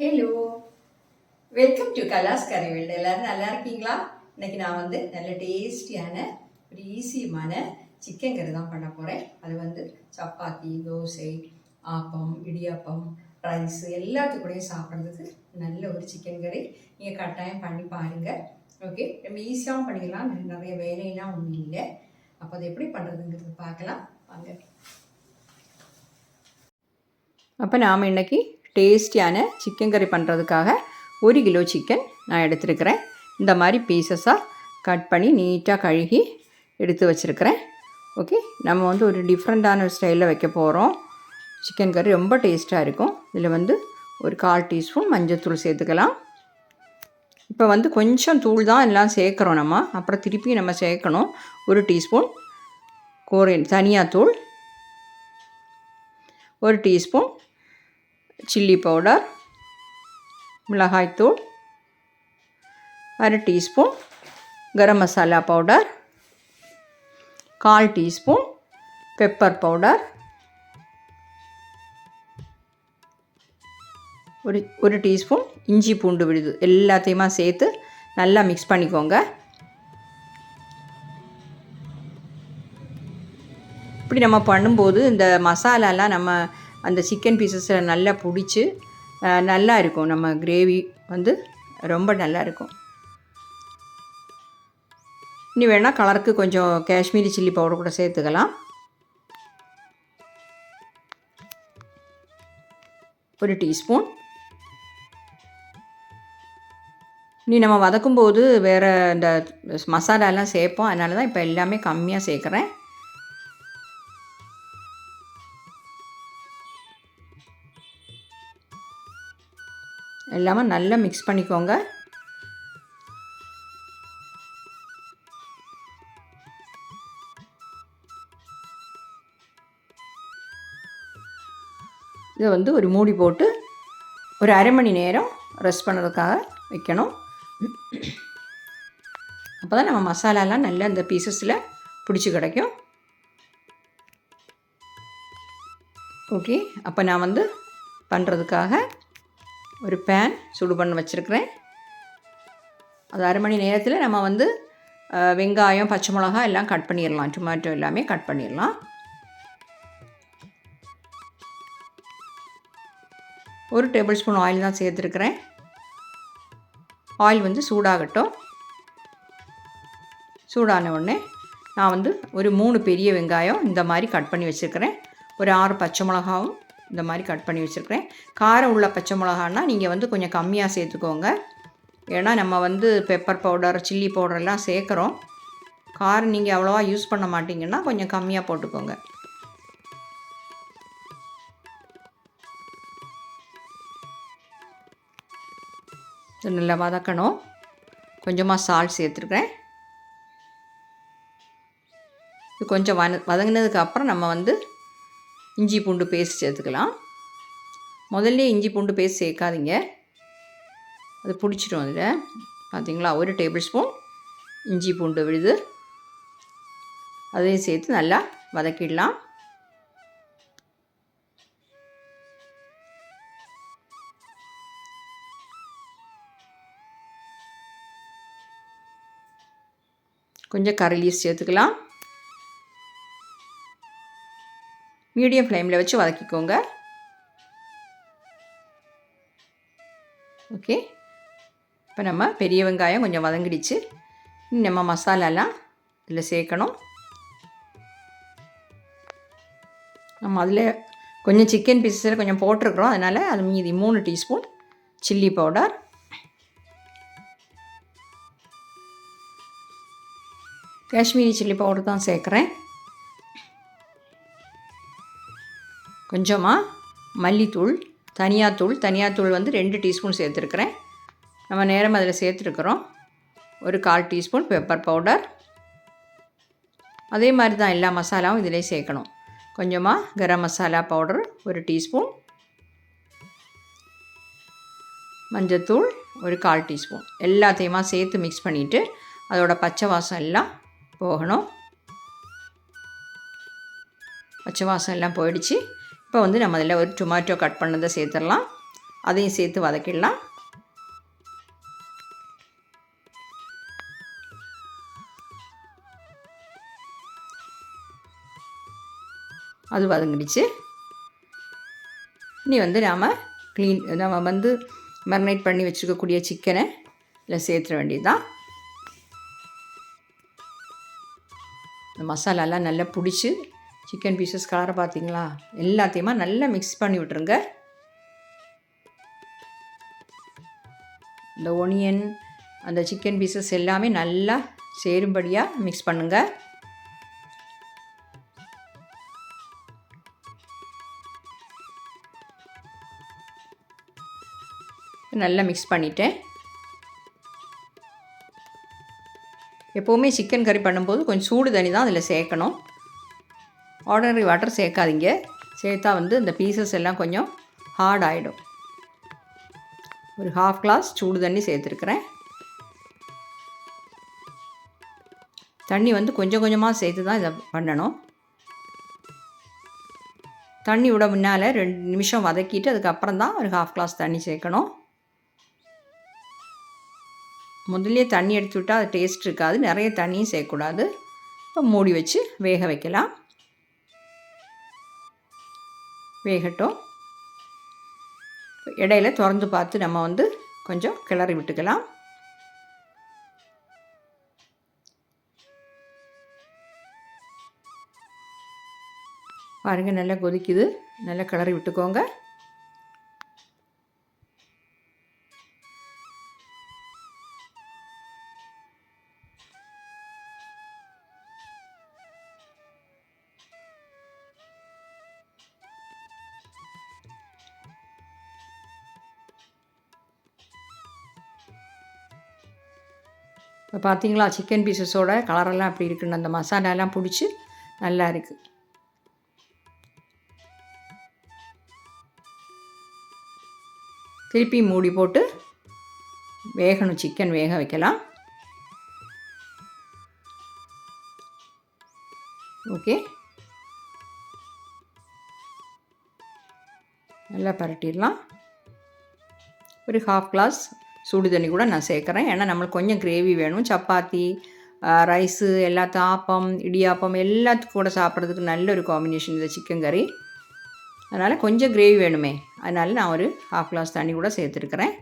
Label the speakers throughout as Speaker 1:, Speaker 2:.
Speaker 1: Hello welcome to கலாஸ் கரை வீடு எல்லாரும் நல்லா இருக்கீங்களா? இன்னைக்கு நான் வந்து நல்ல டேஸ்டியான ஒரு ஈஸியமான சிக்கன் கறி தான் பண்ண போகிறேன் அது வந்து சப்பாத்தி தோசை ஆப்பம் இடியாப்பம் ரைஸ் எல்லாத்துக்கூடையும் சாப்பிட்றதுக்கு நல்ல ஒரு சிக்கன் கறி நீங்கள் கட்டாயம் பண்ணி பாருங்கள் ஓகே நம்ம ஈஸியாகவும் பண்ணிக்கலாம். நிறைய வேலையெல்லாம் ஒன்றும் இல்லை. அப்போ அது எப்படி பண்ணுறதுங்கிறது பார்க்கலாம். வாங்க. அப்போ நாம் இன்றைக்கி டேஸ்டியான சிக்கன் கறி பண்ணுறதுக்காக ஒரு கிலோ சிக்கன் நான் எடுத்துருக்கிறேன். இந்த மாதிரி பீசஸாக கட் பண்ணி நீட்டாக கழுகி எடுத்து வச்சுருக்கிறேன். ஓகே நம்ம வந்து ஒரு டிஃப்ரெண்ட்டான ஸ்டைலில் வைக்க போகிறோம் சிக்கன் கறி ரொம்ப டேஸ்ட்டாக இருக்கும். இதில் வந்து ஒரு கால் டீஸ்பூன் மஞ்சத்தூள் சேர்த்துக்கலாம். இப்போ வந்து கொஞ்சம் தூள் தான் எல்லாம் சேர்க்குறோம் நம்ம. அப்புறம் திருப்பி நம்ம சேர்க்கணும். ஒரு டீஸ்பூன் கோரியன் தனியாத்தூள் ஒரு டீஸ்பூன் சில்லி பவுடர் மிளகாய்த்தூள் அரை டீஸ்பூன் கரம் மசாலா பவுடர் கால் டீஸ்பூன் பெப்பர் பவுடர் ஒரு ஒரு டீஸ்பூன் இஞ்சி பூண்டு விழுது. எல்லாத்தையுமா சேர்த்து நல்லா மிக்ஸ் பண்ணிக்கோங்க. இப்படி நம்ம பண்ணும்போது இந்த மசாலாலாம் நம்ம அந்த சிக்கன் பீசஸில் நல்லா பிடிச்சி நல்லா இருக்கும். நம்ம கிரேவி வந்து ரொம்ப நல்லா இருக்கும். இனி வேணால் கலருக்கு கொஞ்சம் காஷ்மீரி சில்லி பவுடர் கூட சேர்த்துக்கலாம். ஒரு டீஸ்பூன் இனி நம்ம வதக்கும்போது வேறு இந்த மசாலாலாம் சேர்ப்போம். அதனால தான் இப்போ எல்லாமே கம்மியாக சேர்க்குறேன். எல்லாமே நல்லா மிக்ஸ் பண்ணிக்கோங்க. இதை வந்து ஒரு மூடி போட்டு ஒரு அரை மணி நேரம் ரெஸ்ட் பண்ணுறதுக்காக வைக்கணும். அப்போ தான் நம்ம மசாலாலாம் நல்லா இந்த பீசஸில் பிடிச்சி கிடைக்கும். ஓகே அப்போ நான் வந்து பண்ணுறதுக்காக ஒரு பேன் சூடு பண்ண வச்சுருக்கிறேன். அது அரை மணி நேரத்தில் நம்ம வந்து வெங்காயம் பச்சை மிளகா எல்லாம் கட் பண்ணிடலாம் டொமேட்டோ எல்லாமே கட் பண்ணிடலாம் ஒரு டேபிள் ஸ்பூன் ஆயில் தான் சேர்த்துருக்குறேன். ஆயில் வந்து சூடாகட்டும். சூடான உடனே நான் வந்து ஒரு மூணு பெரிய வெங்காயம் இந்த மாதிரி கட் பண்ணி வச்சுருக்கிறேன். ஒரு ஆறு பச்சை மிளகாவும் இந்த மாதிரி கட் பண்ணி வச்சுருக்கிறேன். காரம் உள்ள பச்சை மிளகான்னா நீங்கள் வந்து கொஞ்சம் கம்மியாக சேர்த்துக்கோங்க. ஏன்னா நம்ம வந்து பெப்பர் பவுடர் சில்லி பவுடர் எல்லாம் சேர்க்குறோம். காரம் நீங்கள் அவ்வளோவா யூஸ் பண்ண மாட்டிங்கன்னா கொஞ்சம் கம்மியாக போட்டுக்கோங்க. நல்லா வதக்கணும். கொஞ்சமாக சால்ட் சேர்த்துருக்கேன் இது கொஞ்சம் வன வதங்கினதுக்கு அப்புறம் நம்ம வந்து இஞ்சி பூண்டு பேஸ்ட் சேர்த்துக்கலாம். முதல்ல இஞ்சி பூண்டு பேஸ்ட் சேர்க்காதீங்க. அது பிடிச்சிடும் அதில். பார்த்தீங்களா ஒரு டேபிள் ஸ்பூன் இஞ்சி பூண்டு விழுது. அதையும் சேர்த்து நல்லா வதக்கிடலாம். கொஞ்சம் கரலீஸ் லீஸ் சேர்த்துக்கலாம். மீடியம் ஃப்ளேமில் வச்சு வதக்கிக்கோங்க. ஓகே. இப்போ நம்ம பெரிய வெங்காயம் கொஞ்சம் வதங்கிடுச்சு. நம்ம மசாலாலாம் இதில் சேர்க்கணும். நம்ம அதில் கொஞ்சம் சிக்கன் பீசஸில் கொஞ்சம் போட்டிருக்கிறோம். அதனால் அது மீதி மூணு teaspoon chilli powder Kashmiri chilli powder தான் சேர்க்குறேன். கொஞ்சமாக மல்லித்தூள் தனியாத்தூள். தனியாத்தூள் வந்து ரெண்டு டீஸ்பூன் சேர்த்துருக்குறேன். நம்ம நேரம் அதில் சேர்த்துருக்குறோம். ஒரு கால் டீஸ்பூன் பெப்பர் பவுடர். அதே மாதிரி தான் எல்லா மசாலாவும் இதிலே சேர்க்கணும். கொஞ்சமாக கரம் மசாலா பவுடர் ஒரு டீஸ்பூன். மஞ்சத்தூள் ஒரு கால் டீஸ்பூன். எல்லாத்தையுமா சேர்த்து மிக்ஸ் பண்ணிவிட்டு அதோட பச்சை வாசம் எல்லாம் போகணும். பச்சை வாசம் எல்லாம் போயிடுச்சு. இப்போ வந்து நம்ம அதில் ஒரு டொமேட்டோ கட் பண்ணதை சேர்த்துடலாம். அதையும் சேர்த்து வதக்கிடலாம். அது வதங்கிடுச்சு. இனி வந்து நாம் க்ளீன் நம்ம வந்து மெரினேட் பண்ணி வச்சுருக்கக்கூடிய சிக்கனை இதில் சேர்த்துட வேண்டியது தான் இந்த மசாலாலாம் நல்லா பிடிச்சி சிக்கன் பீசஸ் கலரை பார்த்தீங்களா? எல்லாத்தையுமா நல்லா மிக்ஸ் பண்ணி விட்ருங்க இந்த ஒனியன் அந்த சிக்கன் பீசஸ் எல்லாமே நல்லா சேரும்படியாக மிக்ஸ் பண்ணுங்கள் நல்லா மிக்ஸ் பண்ணிவிட்டேன் எப்போவுமே சிக்கன் கறி பண்ணும்போது கொஞ்சம் சூடு தண்ணி தான் அதில் சேர்க்கணும். ஆர்டினரி வாட்டர் சேர்க்காதீங்க. சேர்த்தா வந்து இந்த பீசஸ் எல்லாம் கொஞ்சம் ஹார்ட் ஆகிடும் ஒரு ஹாஃப் கிளாஸ் சூடு தண்ணி சேர்த்துருக்குறேன். தண்ணி வந்து கொஞ்சம் கொஞ்சமாக சேர்த்து தான் இதை பண்ணணும். தண்ணி விட முன்னால் ரெண்டு நிமிஷம் வதக்கிட்டு அதுக்கப்புறம் தான் ஒரு ஹாஃப் கிளாஸ் தண்ணி சேர்க்கணும். முதல்ல தண்ணி எடுத்து விட்டால் அது டேஸ்ட் இருக்காது. நிறைய தண்ணியும் சேர்க்கக்கூடாது. இப்போ மூடி வச்சு வேக வைக்கலாம். வேகட்டும். இடையில திறந்து பார்த்து நம்ம வந்து கொஞ்சம் கிளறி விட்டுக்கலாம். பாருங்கள் நல்லா கொதிக்குது. நல்லா கிளறி விட்டுக்கோங்க. இப்போ பார்த்தீங்களா சிக்கன் பீசஸோட கலரெல்லாம் அப்படி இருக்குன்னு அந்த மசாலாலாம் பிடிச்சி நல்லா இருக்குது திருப்பி மூடி போட்டு வேகணும் சிக்கன் வேக வைக்கலாம். ஓகே. நல்லா பரட்டிடலாம். ஒரு ஹாஃப் கிளாஸ் சுடு தண்ணி கூட நான் சேர்க்குறேன். ஏன்னா நம்மளுக்கு கொஞ்சம் கிரேவி வேணும். சப்பாத்தி ரைஸு எல்லா தாப்பம் இடியாப்பம் எல்லாத்துக்கும் கூட சாப்பிட்றதுக்கு நல்ல ஒரு காம்பினேஷன் இந்த சிக்கன் கறி அதனால் கொஞ்சம் கிரேவி வேணுமே. அதனால் நான் ஒரு ஹாஃப் கிளாஸ் தண்ணி கூட சேர்த்துருக்குறேன்.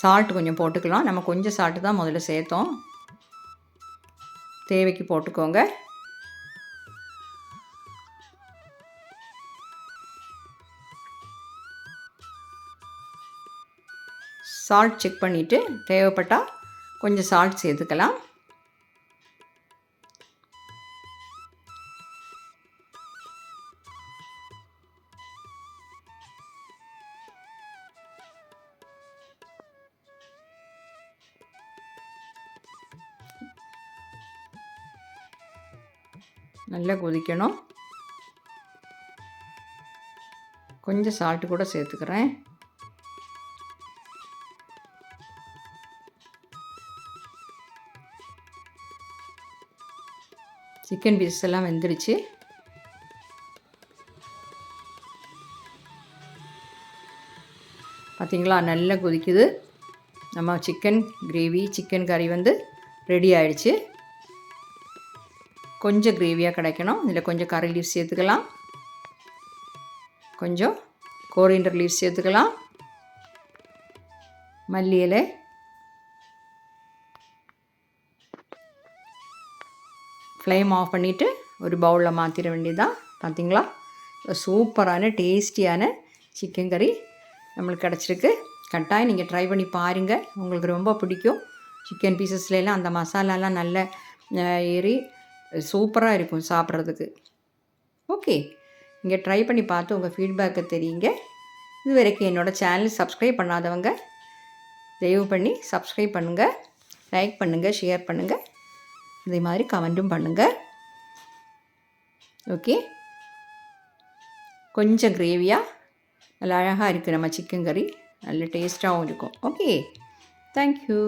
Speaker 1: சால்ட் கொஞ்சம் போட்டுக்கலாம். நம்ம கொஞ்சம் சால்ட்டு தான் முதல்ல சேர்த்தோம். தேவைக்கு போட்டுக்கோங்க. சால்ட் செக் பண்ணிவிட்டு தேவைப்பட்டால் கொஞ்சம் சால்ட் சேர்த்துக்கலாம். நல்லா கொதிக்கணும். கொஞ்சம் சால்ட்டு கூட சேர்த்துக்கிறேன். சிக்கன் பீஸ் எல்லாம் வெந்துடுச்சு. பார்த்திங்களா நல்லா கொதிக்குது. நம்ம சிக்கன் கிரேவி சிக்கன் கறி வந்து ரெடி ஆயிடுச்சு. கொஞ்சம் கிரேவியாக கிடைக்கணும். இதில் கொஞ்சம் கறி லீவ்ஸ் சேர்த்துக்கலாம். கொஞ்சம் கோரியண்டர் லீவ்ஸ் சேர்த்துக்கலாம். மல்லி இலை ஃப்ளேம் ஆஃப் பண்ணிவிட்டு ஒரு பவுலில் மாற்றிட வேண்டியதான் பார்த்தீங்களா சூப்பரான டேஸ்டியான சிக்கன் கறி நம்மளுக்கு கிடச்சிருக்கு. கட்டாயம் நீங்கள் ட்ரை பண்ணி பாருங்கள் உங்களுக்கு ரொம்ப பிடிக்கும். சிக்கன் பீசஸ்லாம் அந்த மசாலாலாம் நல்ல ஏறி சூப்பராக இருக்கும் சாப்பிட்றதுக்கு. ஓகே இங்கே ட்ரை பண்ணி பார்த்து உங்கள் ஃபீட்பேக்கை தெரியுங்க. இது வரைக்கும் என்னோடய சேனல் சப்ஸ்கிரைப் பண்ணாதவங்க தயவு பண்ணி சப்ஸ்கிரைப் பண்ணுங்கள் லைக் பண்ணுங்கள் ஷேர் பண்ணுங்கள் இதே மாதிரி கமெண்ட்டும் பண்ணுங்கள் ஓகே கொஞ்சம் கிரேவியாக நல்லா அழகாக இருக்குது நம்ம சிக்கன் கறி நல்ல டேஸ்ட்டாகவும் இருக்கும் ஓகே தேங்க்யூ